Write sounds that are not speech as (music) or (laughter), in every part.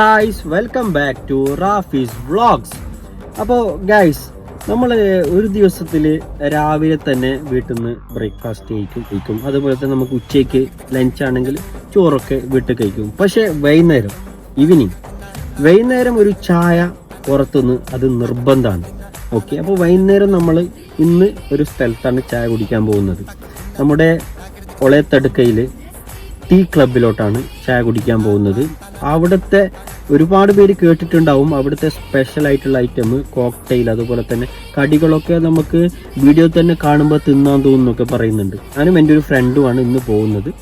Guys welcome back to Rafi's vlogs അപ്പോൾ guys നമ്മൾ ഒരു ദിവസത്തിൽ രാവിലെ തന്നെ വീട്ടിൽ നിന്ന് ബ്രേക്ക്ഫാസ്റ്റ് കഴിക്കും കഴിക്കും. അതുപോലെ തന്നെ നമുക്ക് ഉച്ചയ്ക്ക് ലഞ്ച് ആണെങ്കിൽ ചോറൊക്കെ വീട്ടിൽ കഴിക്കും. പക്ഷേ വൈകുന്നേരം ഈവനിങ് വൈകുന്നേരം ഒരു ചായ പുറത്തുനിന്ന് അത് നിർബന്ധമാണ്. ഓക്കെ അപ്പോൾ വൈകുന്നേരം നമ്മൾ ഇന്ന് ഒരു സ്ഥലത്താണ് ചായ കുടിക്കാൻ പോകുന്നത്. നമ്മുടെ ഒളയത്തടുക്കയിൽ ടീ ക്ലബിലോട്ടാണ് ചായ കുടിക്കാൻ പോകുന്നത്. അവിടുത്തെ ഒരുപാട് പേര് കേട്ടിട്ടുണ്ടാവും അവിടുത്തെ സ്പെഷ്യൽ ആയിട്ടുള്ള ഐറ്റം കോക്ടെയിൽ അതുപോലെ തന്നെ കടികളൊക്കെ നമുക്ക് വീഡിയോ തന്നെ കാണുമ്പോൾ തിന്നാൻ തോന്നുന്നൊക്കെ പറയുന്നുണ്ട്. ഞാനും എന്റെ ഒരു ഫ്രണ്ടുമാണ് ഇന്ന് പോകുന്നത്.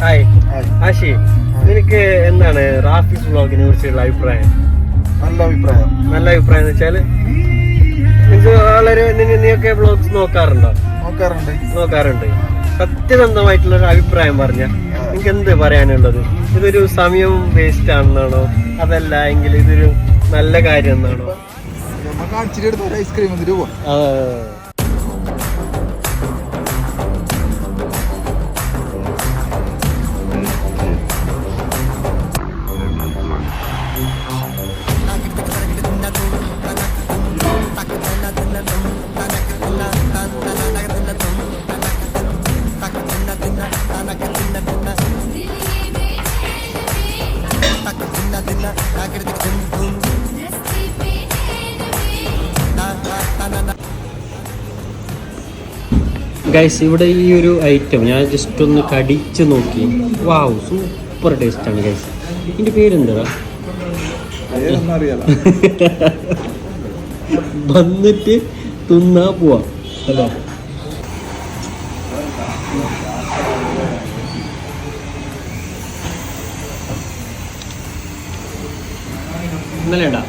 കൈ ഹായ് ആശി നിനക്ക് എന്താണ് റാഫീസ് വ്ളോഗിനെ കുറിച്ചുള്ള അഭിപ്രായം? നല്ല അഭിപ്രായം. നല്ല അഭിപ്രായം എന്ന് വെച്ചാൽ നിനക്ക് വളരെ നീയൊക്കെ വ്ളോഗ്സ് നോക്കാറുണ്ടോ? നോക്കാറുണ്ട്. നോക്കാറുണ്ട്. സത്യസന്ധമായിട്ടുള്ള ഒരു അഭിപ്രായം പറഞ്ഞ. നിനക്ക് എന്ത് പറയാനുള്ളത്? ഇതൊരു സമയം വേസ്റ്റ് ആണെന്നാണോ? അതല്ല എങ്കിൽ ഇതൊരു നല്ല കാര്യം എന്നാണോ? ഐസ്ക്രീം ഗൈസ് ഇവിടെ ഈ ഒരു ഐറ്റം ഞാൻ ജസ്റ്റ് ഒന്ന് കടിച്ച് നോക്കി. വാവ് സൂപ്പർ ടേസ്റ്റ് ആണ് ഗൈസ് ഇതിന്റെ പേരെന്താ (laughs) വന്നിട്ട് തിന്നാ പോവാ. അല്ലേ ഇന്നലെ ഉണ്ടാ?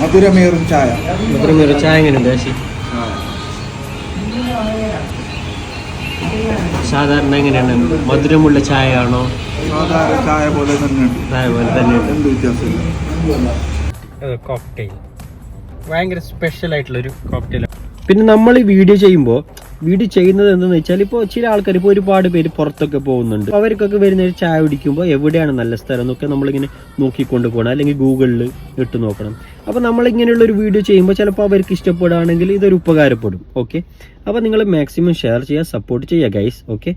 മധുരമേറും ചായ. മധുരമേറും ചായ എങ്ങനെയുണ്ട് ആശി സാധാരണ എങ്ങനെയാണ്? മധുരമുള്ള ചായ ആണോ സാധാരണ ചായ പോലെ തന്നെ ചായ പോലെ തന്നെ എന്ത് വ്യത്യാസമില്ല. കോക്ടെയിൽ ഭയങ്കര സ്പെഷ്യൽ ആയിട്ടുള്ള ഒരു കോക്ടെയിൽ പിന്നെ നമ്മൾ ഈ വീഡിയോ ചെയ്യുമ്പോൾ വീഡിയോ ചെയ്യുന്നത് എന്തെന്ന് വെച്ചാൽ ഇപ്പോൾ ചില ആൾക്കാർ ഇപ്പോൾ ഒരുപാട് പേര് പുറത്തൊക്കെ പോകുന്നുണ്ട്. അവർക്കൊക്കെ വരുന്ന ഒരു ചായ കുടിക്കുമ്പോൾ എവിടെയാണ് നല്ല സ്ഥലം എന്നൊക്കെ നമ്മളിങ്ങനെ നോക്കിക്കൊണ്ട് പോകണം. അല്ലെങ്കിൽ ഗൂഗിളിൽ ഇട്ട് നോക്കണം. അപ്പോൾ നമ്മളിങ്ങനെയുള്ള ഒരു വീഡിയോ ചെയ്യുമ്പോൾ ചിലപ്പോൾ അവർക്ക് ഇഷ്ടപ്പെടുകയാണെങ്കിൽ ഇതൊരു ഉപകാരപ്പെടും. ഓക്കെ? അപ്പോൾ നിങ്ങൾ മാക്സിമം ഷെയർ ചെയ്യുക സപ്പോർട്ട് ചെയ്യുക ഗൈസ് ഓക്കെ?